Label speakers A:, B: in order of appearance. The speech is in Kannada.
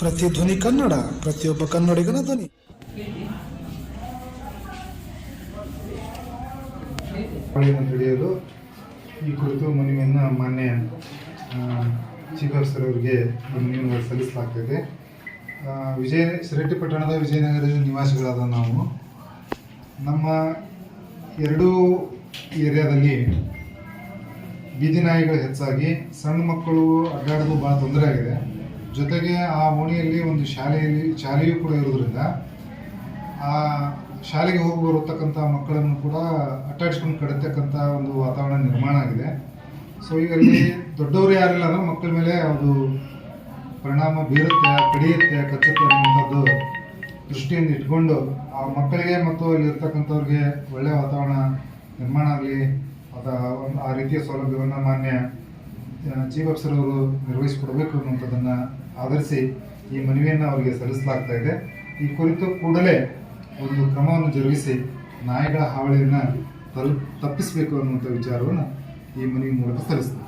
A: ಪ್ರತಿಧ್ವನಿ ಕನ್ನಡ, ಪ್ರತಿಯೊಬ್ಬ ಕನ್ನಡಿಗನ ಧ್ವನಿ.
B: ತಿಳಿಯಲು ಈ ಕುರಿತು ಮನವಿಯನ್ನು ಮಾನ್ಯ ಚೀಫ್ ಆಫೀಸರ್ ಅವರಿಗೆ ಮನವಿಯನ್ನು ಸಲ್ಲಿಸಲಾಗ್ತದೆ. ವಿಜಯ ಶಿರಟ್ಟಿ ಪಟ್ಟಣದ ವಿಜಯನಗರದ ನಿವಾಸಿಗಳಾದ ನಾವು. ನಮ್ಮ ಎರಡೂ ಏರಿಯಾದಲ್ಲಿ ಬೀದಿ ನಾಯಿಗಳು ಹೆಚ್ಚಾಗಿ ಸಣ್ಣ ಮಕ್ಕಳು ಅಡ್ಡಾಡೋದು ಭಾಳ ತೊಂದರೆ ಆಗಿದೆ. ಜೊತೆಗೆ ಆ ಓಣಿಯಲ್ಲಿ ಒಂದು ಶಾಲೆಯಲ್ಲಿ, ಶಾಲೆಯೂ ಕೂಡ ಇರೋದ್ರಿಂದ ಆ ಶಾಲೆಗೆ ಹೋಗಿ ಬರತಕ್ಕಂಥ ಮಕ್ಕಳನ್ನು ಕೂಡ ಅಟ್ಟಾಡಿಸ್ಕೊಂಡು ಕಡಿತಕ್ಕಂಥ ಒಂದು ವಾತಾವರಣ ನಿರ್ಮಾಣ ಆಗಿದೆ. ಸೊ ಈಗ ಅಲ್ಲಿ ದೊಡ್ಡವರು ಯಾರಿಲ್ಲ ಅಂದ್ರೆ ಮಕ್ಕಳ ಮೇಲೆ ಅದು ಪರಿಣಾಮ ಬೀರುತ್ತೆ, ಕಡಿಯುತ್ತೆ, ಕಚ್ಚುತ್ತೆ ಅನ್ನುವಂಥದ್ದು ದೃಷ್ಟಿಯಿಂದ ಇಟ್ಕೊಂಡು ಆ ಮಕ್ಕಳಿಗೆ ಮತ್ತು ಅಲ್ಲಿರ್ತಕ್ಕಂಥವ್ರಿಗೆ ಒಳ್ಳೆಯ ವಾತಾವರಣ ನಿರ್ಮಾಣ ಆಗಲಿ, ಅದ ಆ ರೀತಿಯ ಸೌಲಭ್ಯವನ್ನು ಮಾನ್ಯ ಚೀಫ್ ಅವರು ನಿರ್ವಹಿಸಿಕೊಡಬೇಕು ಅನ್ನುವಂಥದ್ದನ್ನು ಆಧರಿಸಿ ಈ ಮನವಿಯನ್ನು ಅವರಿಗೆ ಸಲ್ಲಿಸಲಾಗ್ತಾ ಇದೆ. ಈ ಕುರಿತು ಕೂಡಲೇ ಒಂದು ಕ್ರಮವನ್ನು ಜರುಗಿಸಿ ನಾಯಿಗಳ ಹಾವಳಿಯನ್ನು ತಲುಪ್ ತಪ್ಪಿಸಬೇಕು ಅನ್ನುವಂಥ ವಿಚಾರವನ್ನು ಈ ಮನವಿ ಮೂಲಕ ಸಲ್ಲಿಸ್ತಾರೆ.